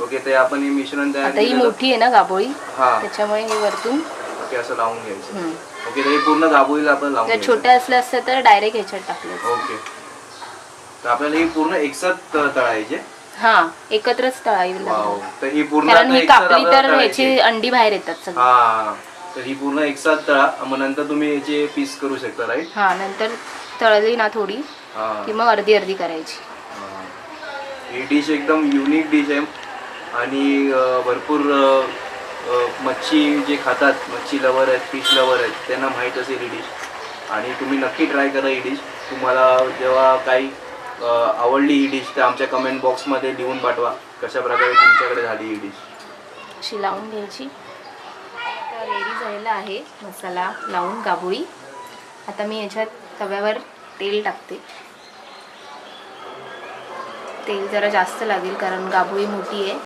Okay ते आपण हे मिश्रण तयार आता ही केलेलं मोठी आहे ना गाबोळी हा. त्याच्यामुळे हे वरतून ओके असं लावून घ्यायचं. हम्म. ओके तर हे पूर्ण दाबोळीला आपण लावून जर घ्यायचं. छोट्या असल्या असत्या तर डायरेक्ट ह्याच्यात टाकलं ओके. तर आपल्याला ही पूर्ण एकसाथ त- तळायचे. हा एकत्रच तळावी वाव. लागेल. तर ही पूर्ण कारण आता ही एकसाथ कापली आपल्याला तर तळायची. ह्याची अंडी बाहेर येतात सगळी. हा. तर ही पूर्ण एकसाथ तळा मग नंतर तुम्ही याचे पीस करू शकता राईट हा नंतर तळली ना थोडी हा. की मग अर्धी अर्धी करायची. हा. ही डिश एकदम युनिक डिश आहे. आणि भरपूर मच्छी जे खातात मच्छी लवर आहेत फिश लवर आहेत त्यांना माहीत असेल ही डिश. आणि तुम्ही नक्की ट्राय करा ही डिश. तुम्हाला जेव्हा काही आवडली ही डिश तर आमच्या कमेंट बॉक्समध्ये लिहून पाठवा कशा प्रकारे तुमच्याकडे झाली ही डिश. अशी लावून घ्यायची. आता रेडी झालेला आहे मसाला लावून गाबोळी आता मी याच्यात तव्यावर तेल टाकते. तेल जरा जास्त लागेल कारण गाबोळी मोठी आहे.